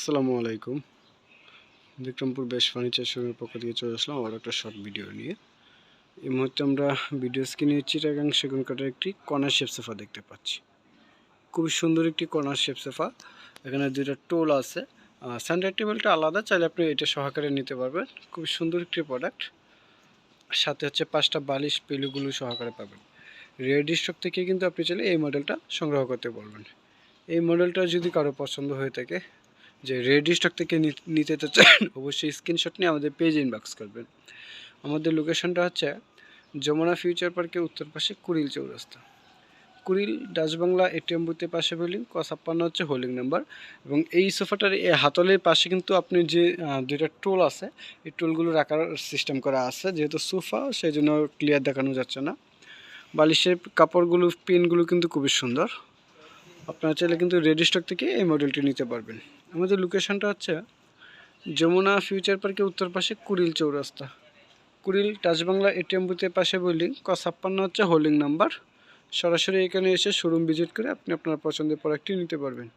আসসালামু আলাইকুম। বিক্রমপুর বেশ ফার্নিচার শোরুমের পক্ষ থেকে চলে আসলাম আবার একটা শর্ট ভিডিও নিয়ে। এই মুহূর্তে আমরা ভিডিও স্ক্রিনে চিটাগাং সেগুন কাঠের একটি কর্নার শেপ সোফা দেখতে পাচ্ছি। খুবই সুন্দর একটি কর্নার শেপ সোফা এখানে দুইটা টোল আছে। সেন্টার টেবিলটা আলাদা, চাইলে আপনি এটা সহকারে নিতে পারবেন। খুব সুন্দর একটি প্রোডাক্ট সাথে হচ্ছে পাঁচটা বালিশ পেলুগুলো সহকারে পাবেন। রেডি স্টক থেকে কিন্তু আপনি চাইলে এই মডেলটা সংগ্রহ করতে পারবেন। এই মডেলটা যদি কারও পছন্দ হয়ে থাকে যে রেডি স্টক থেকে নিতে তো চান, অবশ্যই স্ক্রিনশট নিয়ে আমাদের পেজ ইনবক্স করবেন। আমাদের লোকেশনটা হচ্ছে যমুনা ফিউচার পার্কের উত্তর পাশে কুড়িল চৌরাস্তা। কুড়িল ডাচবাংলা এটিএম বুথের পাশে বিল্ডিং ক ছাপ্পান্ন হচ্ছে হোল্ডিং নাম্বার এবং এই সোফাটার এই হাতলের পাশে কিন্তু আপনি যে দুইটা টুল আছে, এই টুলগুলো রাখার সিস্টেম করা আছে। যেহেতু সোফা সেই জন্য ক্লিয়ার দেখানো যাচ্ছে না। বালিশের কাপড়গুলো পিনগুলো কিন্তু খুবই সুন্দর। আপনারা চাইলে কিন্তু রেডি স্টক থেকে এই মডেলটি নিতে পারবেন। আমাদের লোকেশনটা হচ্ছে যমুনা ফিউচার পার্কের উত্তর পাশে কুড়িল চৌরাস্তা। কুড়িল টাচবাংলা এটিএম বুথের পাশে বিল্ডিং ক ছাপ্পান্ন হচ্ছে হোল্ডিং নাম্বার সরাসরি এখানে এসে শোরুম ভিজিট করে আপনি আপনার পছন্দের প্রোডাক্টটি নিতে পারবেন।